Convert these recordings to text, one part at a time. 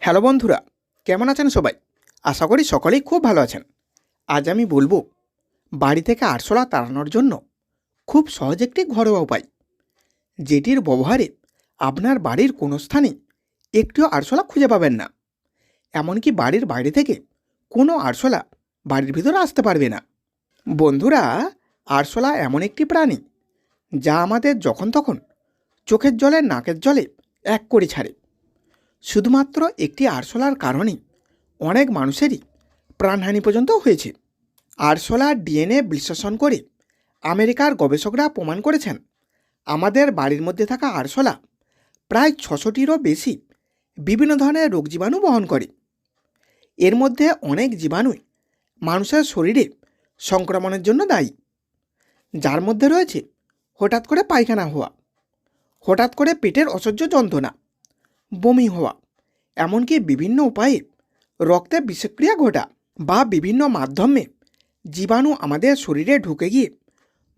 Hello বন্ধুরা, কেমন আছেন সবাই? আশা করি সকলেই খুব ভালো আছেন। আজ আমি বলব, বাড়ি থেকে আরশোলা তাড়ানোর জন্য খুব সহজ একটি ঘরোয়া উপায়। যেটির ব্যবহারে আপনার বাড়ির কোনো স্থানে একটিও আরশোলা খুঁজে পাবেন না। এমনকি বাড়ির বাইরে থেকে কোনো আরশোলা বাড়ির ভিতরে আসতে পারবে না। বন্ধুরা, আরশোলা এমন একটি প্রাণী যা আমাদের যখন তখন চোখের জলে, নাকের জলে এক করে ছাড়ে। শুধুমাত্র একটি আরশোলার কারণে অনেক মানুষেরই প্রাণহানি পর্যন্ত হয়েছে। আরশোলার ডিএনএ বিশ্লেষণ করে আমেরিকার গবেষকরা প্রমাণ করেছেন, আমাদের বাড়ির মধ্যে থাকা আরশোলা প্রায় ছশোটিরও বেশি বিভিন্ন ধরনের রোগ জীবাণু বহন করে। এর মধ্যে অনেক জীবাণুই মানুষের শরীরে সংক্রমণের জন্য দায়ী, যার মধ্যে রয়েছে হঠাৎ করে পায়খানা হওয়া, হঠাৎ করে পেটের অসহ্য যন্ত্রণা বমি হওয়া, এমনকি বিভিন্ন উপায়ে রক্তে বিষক্রিয়া ঘটা বা বিভিন্ন মাধ্যমে জীবাণু আমাদের শরীরে ঢুকে গিয়ে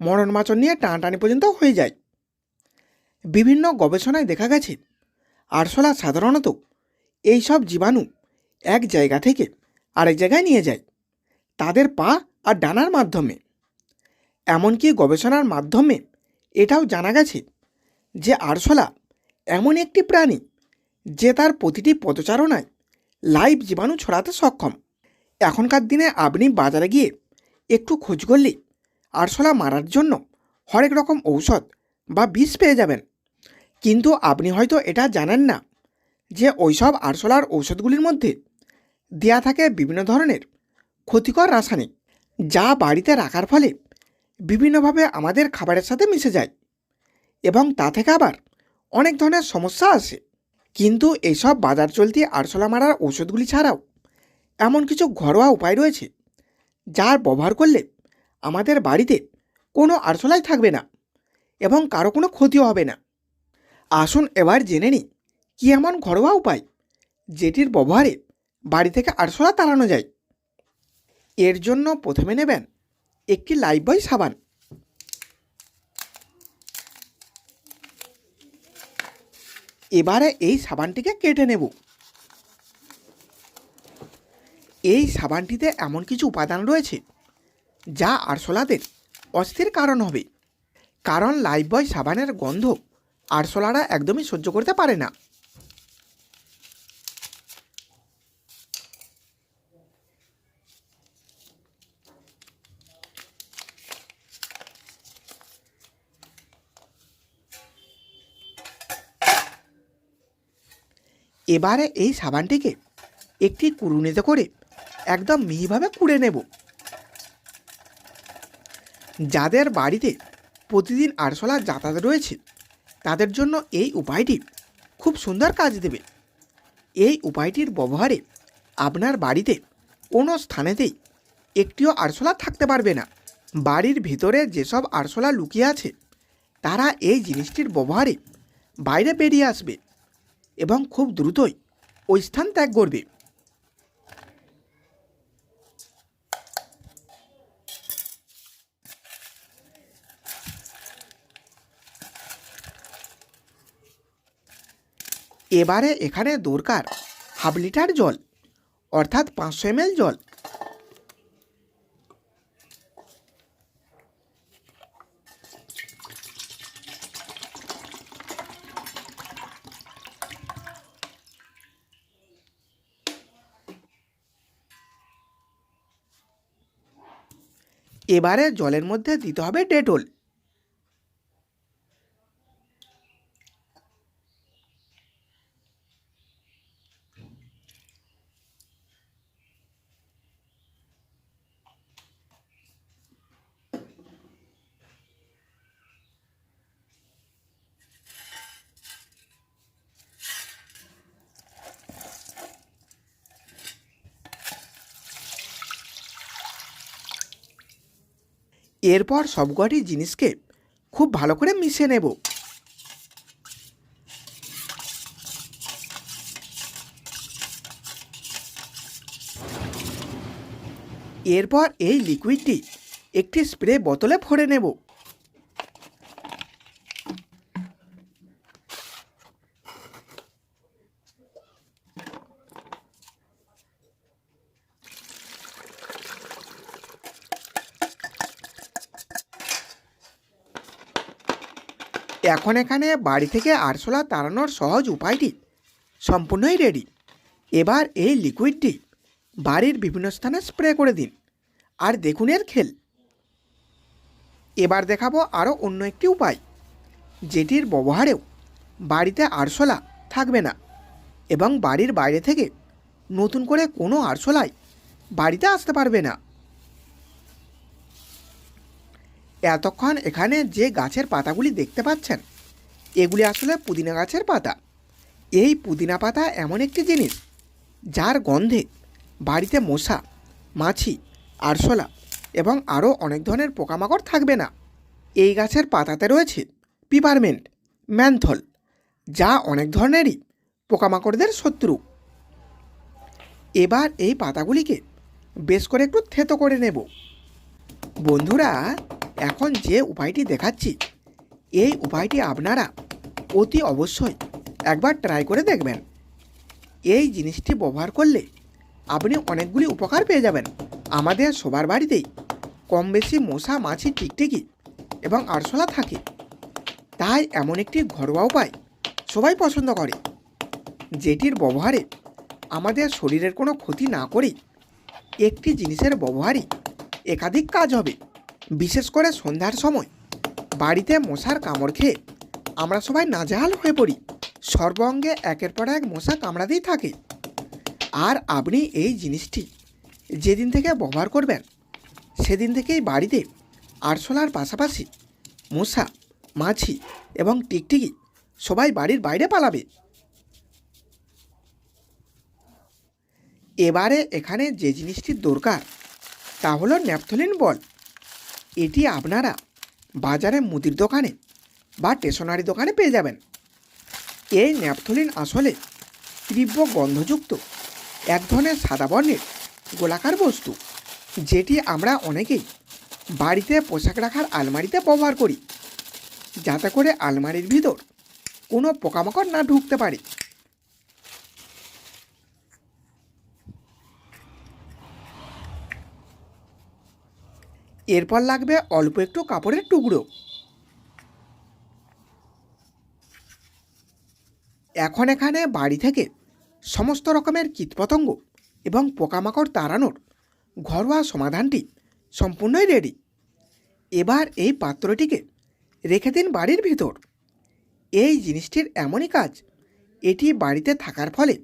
মরণমাচন নিয়ে টানাটানি পর্যন্ত হয়ে যায়। বিভিন্ন গবেষণায় দেখা গেছে, আরশোলা সাধারণত এই সব জীবাণু এক জায়গা থেকে আরেক জায়গায় নিয়ে যায়, তাদের পা আর ডানার মাধ্যমে। এমনকি গবেষণার মাধ্যমে এটাও জানা গেছে যে আরশোলা এমন একটি প্রাণী যে তার প্রতিটি পদচারণায় লাইভ জীবাণু ছড়াতে সক্ষম। এখনকার দিনে আপনি বাজারে গিয়ে একটু খোঁজ করলে আরশোলা মারার জন্য হরেক রকম ঔষধ বা বিষ পেয়ে যাবেন। কিন্তু আপনি হয়তো এটা জানেন না যে ওইসব আরশোলার ঔষধগুলির মধ্যে দেয়া থাকে বিভিন্ন ধরনের ক্ষতিকর রাসায়নিক, যা বাড়িতে রাখার ফলে বিভিন্নভাবে আমাদের খাবারের সাথে মিশে যায় এবং তা থেকে আবার অনেক ধরনের সমস্যা আসে। কিন্তু এইসব বাজার চলতি আরশোলা মারার ওষুধগুলি ছাড়াও এমন কিছু ঘরোয়া উপায় রয়েছে, যার ব্যবহার করলে আমাদের বাড়িতে কোনো আরশোলাই থাকবে না এবং কারও কোনো ক্ষতিও হবে না। আসুন এবার জেনে নিই কী এমন ঘরোয়া উপায় যেটির ব্যবহারে বাড়ি থেকে আরশোলা তাড়ানো যায়। এর জন্য প্রথমে নেবেন একটি লাইফবয় সাবান। এবারে এই সাবানটিকে কেটে নেব। এই সাবানটিতে এমন কিছু উপাদান রয়েছে যা আরশোলাদের অস্থির কারণ হবে। কারণ লাইফবয় সাবানের গন্ধ আরশোলারা একদমই সহ্য করতে পারে না। এবারে এই সাবানটিকে একটি কুড়ুনিতে করে একদম মিহিভাবে কুড়ে নেব। যাদের বাড়িতে প্রতিদিন আরশোলা যাতায়াত রয়েছে, তাদের জন্য এই উপায়টি খুব সুন্দর কাজ দেবে। এই উপায়টির ব্যবহারে আপনার বাড়িতে কোনো স্থানেতেই একটিও আরশোলা থাকতে পারবে না। বাড়ির ভিতরে যেসব আরশোলা লুকিয়ে আছে, তারা এই জিনিসটির ব্যবহারে বাইরে বেরিয়ে আসবে। এবং খুব দ্রুতই ওই স্থান ত্যাগ করবে। এবারে এখানে দরকার হাফ লিটার জল, অর্থাৎ পাঁচশো এমএল জল এবারে জলের মধ্যে দিতে হবে ডেটল। এরপর সবকটি জিনিসকে খুব ভালো করে মিশে নেব। এরপর এই লিকুইডটি একটি স্প্রে বোতলে ভরে নেব। এখন এখানে বাড়ি থেকে আরশোলা তাড়ানোর সহজ উপায়টি সম্পূর্ণই রেডি এবার এই লিকুইডটি বাড়ির বিভিন্ন স্থানে স্প্রে করে দিন। আর দেখুন এর খেল। এবার দেখাবো আরও অন্য একটি উপায়, যেটির ব্যবহারেও বাড়িতে আরশোলা থাকবে না এবং বাড়ির বাইরে থেকে নতুন করে কোনো আরশোলাই বাড়িতে আসতে পারবে না। এতক্ষণ এখানে যে গাছের পাতাগুলি দেখতে পাচ্ছেন, এগুলি আসলে পুদিনা গাছের পাতা। এই পুদিনা পাতা এমন একটি জিনিস, যার গন্ধে বাড়িতে মশা, মাছি, আরশোলা এবং আরও অনেক ধরনের পোকামাকড় থাকবে না। এই গাছের পাতাতে রয়েছে পিপারমেন্ট, ম্যানথল, যা অনেক ধরনেরই পোকামাকড়দের শত্রু। এবার এই পাতাগুলিকে বেশ করে একটু থেতো করে নেব। বন্ধুরা এখন যে উপায়টি দেখাচ্ছি, এই উপায়টি আপনারা অতি অবশ্যই একবার ট্রাই করে দেখবেন। এই জিনিসটি ব্যবহার করলে আপনি অনেকগুলি উপকার পেয়ে যাবেন। আমাদের সবার বাড়িতেই কম বেশি মশা, মাছি, টিকটিকি এবং আরশোলা থাকে। তাই এমন একটি ঘরোয়া উপায় সবাই পছন্দ করে, যেটির ব্যবহারে আমাদের শরীরের কোনো ক্ষতি না করেই একটি জিনিসের ব্যবহারই একাধিক কাজ হবে। বিশেষ করে সন্ধ্যার সময়। বাড়িতে মশার কামড় খেয়ে আমরা সবাই নাজেহাল হয়ে পড়ি। সর্বঙ্গে একের পর এক মশা কামড়াতেই থাকে। আর আপনি এই জিনিসটি যেদিন থেকে ব্যবহার করবেন, সেদিন থেকেই বাড়িতে আরশোলার পাশাপাশি মশা, মাছি এবং টিকটিকি সবাই বাড়ির বাইরে পালাবে। এবারে এখানে যে জিনিসটির দরকার, তা হলো ন্যাপথলিন বল। এটি আপনারা বাজারে মুদির দোকানে বা স্টেশনারি দোকানে পেয়ে যাবেন। এই ন্যাপথলিন আসলে তীব্র গন্ধযুক্ত, এক ধরনের সাদা বর্ণের গোলাকার বস্তু, যেটি আমরা অনেকেই বাড়িতে পোশাক রাখার আলমারিতে ব্যবহার করি, যাতে করে আলমারির ভিতর কোনো পোকামাকড় না ঢুকতে পারে। এরপর লাগবে অল্প একটু কাপড়ের টুকরো। এখন এখানে বাড়ি থেকে সমস্ত রকমের কীটপতঙ্গ এবং পোকামাকড় তাড়ানোর ঘরোয়া সমাধানটি সম্পূর্ণই রেডি এবার এই পাত্রটিকে রেখে দিন বাড়ির ভিতর। এই জিনিসটির এমনই কাজ, এটি বাড়িতে থাকার ফলে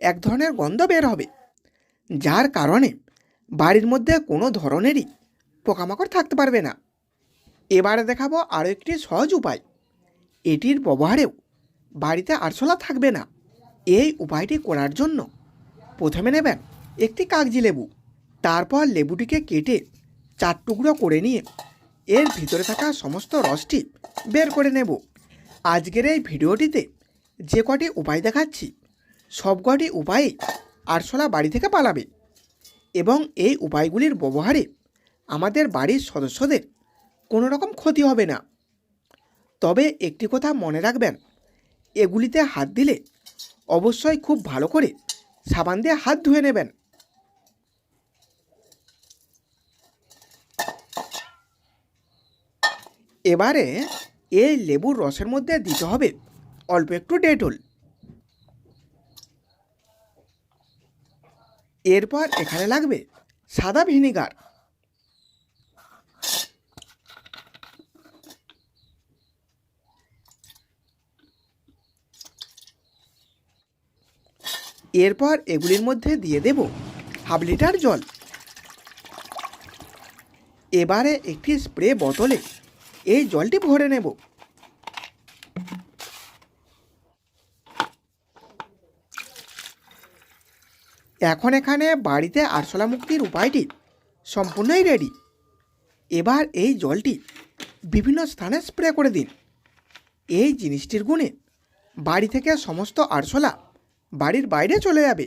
এক ধরনের গন্ধ বের হবে, যার কারণে বাড়ির মধ্যে কোনো ধরনেরই পোকামাকড় থাকতে পারবে না। এবারে দেখাবো আরও একটি সহজ উপায়। এটির ব্যবহারেও বাড়িতে আরশোলা থাকবে না। এই উপায়টি করার জন্য প্রথমে নেবেন একটি কাগজি লেবু, তারপর লেবুটিকে কেটে চার টুকরো করে নিয়ে এর ভিতরে থাকা সমস্ত রসটি বের করে নেব। আজকের এই ভিডিওটিতে যে কটি উপায় দেখাচ্ছি, সব কটি উপায়ে আরশোলা বাড়ি থেকে পালাবে এবং এই উপায়গুলির ব্যবহারে আমাদের বাড়ির সদস্যদের কোনো রকম ক্ষতি হবে না। তবে একটি কথা মনে রাখবেন, এগুলিতে হাত দিলে অবশ্যই খুব ভালো করে সাবান দিয়ে হাত ধুয়ে নেবেন। এবারে এই লেবুর রসের মধ্যে দিতে হবে অল্প একটু ডেটল। এরপর এখানে লাগবে সাদা ভিনিগার। এরপর এগুলির মধ্যে দিয়ে দেব হাফ লিটার জল। এবারে একটি স্প্রে বোতলে এই জলটি ভরে নেব। এখন এখানে বাড়িতে আরশোলা মুক্তির উপায়টি সম্পূর্ণই রেডি এবার এই জলটি বিভিন্ন স্থানে স্প্রে করে দিন। এই জিনিসটির গুণে বাড়ি থেকে সমস্ত আরশোলা বাড়ির বাইরে চলে যাবে।